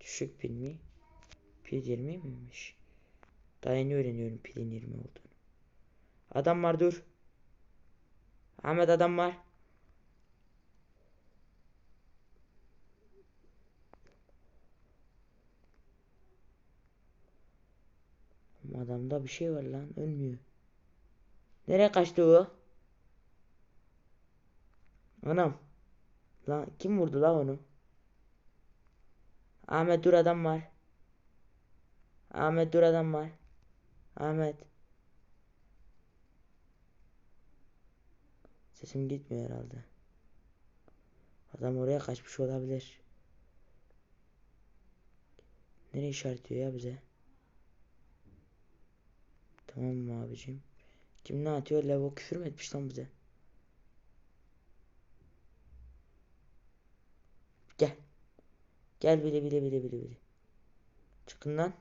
Düşük pil mi? Pil 20 miymiş? Daha yeni öğreniyorum pilin 20 olduğunu. Adam var dur. Ahmet adam var. Adamda bir şey var lan ölmüyor. Nereye kaçtı o? Anam. Lan kim vurdu la onu? Ahmet dur adam var. Ahmet dur adam var. Ahmet. Sesim gitmiyor herhalde. Adam oraya kaçmış olabilir. Nereye işaretliyor ya bize? Tamam mı abicim? Kim ne atıyor? Levo küfür mü etmiş lan bize? Gel. Gel bile bile bile bile bile. Çıkın lan.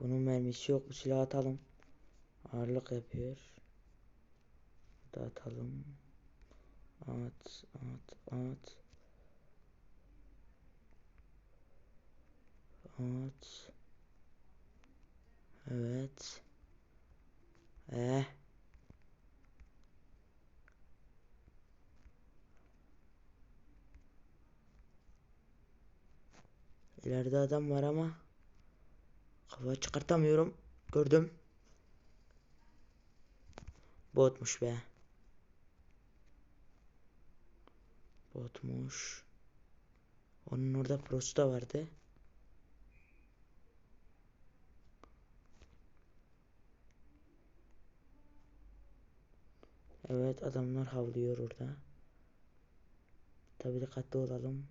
Bunun mermisi yok. Bu silahı atalım. Ağırlık yapıyor. Da atalım. At, at, at. At. Evet. Eh. İleride adam var ama kafa çıkartamıyorum. Gördüm. Botmuş be. Botmuş. Onun orada prosu da vardı. Evet adamlar havlıyor orada. Tabi dikkatli olalım.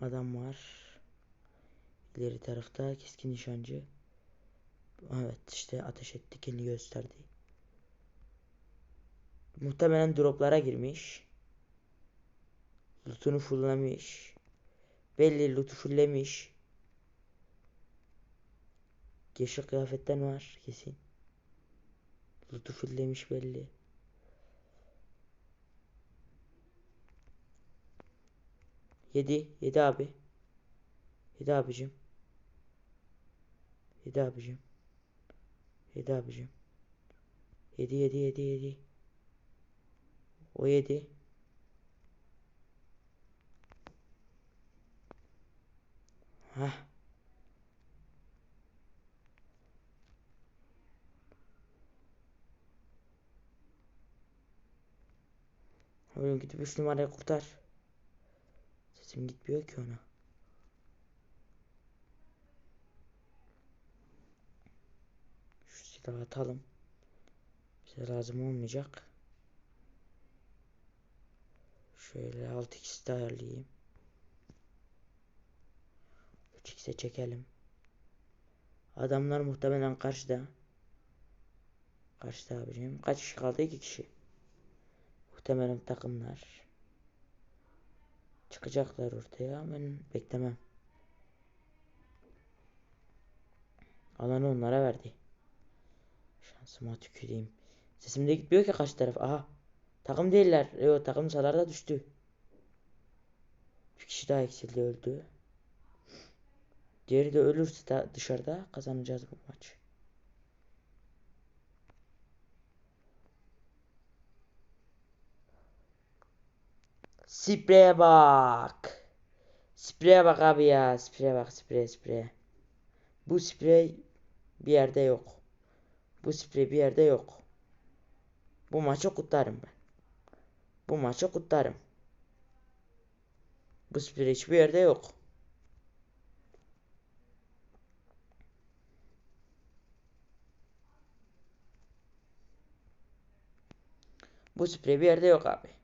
Adam var. İleri tarafta keskin nişancı. Evet işte ateş etti kendini gösterdi. Muhtemelen droplara girmiş. Lootunu fulllemiş. Belli lootu fulllemiş. Yeşil kıyafetten var kesin. Lootu fulllemiş belli. Yedi. Yedi abi. Yedi abicim. Yedi abicim. Yedi abicim. Yedi yedi yedi yedi. O yedi. Heh. Oğlum gidip üç numarayı kurtar. Sesim gitmiyor ki ona. Şu silahı atalım. Bize lazım olmayacak. Şöyle 6x de ayarlayayım. 3x'e çekelim. Adamlar muhtemelen karşıda. Karşıda abicim. Kaç kişi kaldı? 2 kişi. Muhtemelen takımlar. Çıkacaklar ortaya. Ben beklemem. Alanı onlara verdi. Şansıma tüküreyim. Sesim de gitmiyor ki kaç taraf. Aha. Takım değiller. Yok takım salarda düştü. Bir kişi daha eksildi öldü. Diğeri de ölürse de dışarıda kazanacağız bu maç. Spreye bak. Spreye bak abi ya. Spreye bak spreye spreye. Bu sprey bir yerde yok. Bu sprey bir yerde yok. Bu maçı kutlarım ben. Bu maçı kutlarım. Bu sprey hiçbir yerde yok. Bu sprey bir yerde yok abi.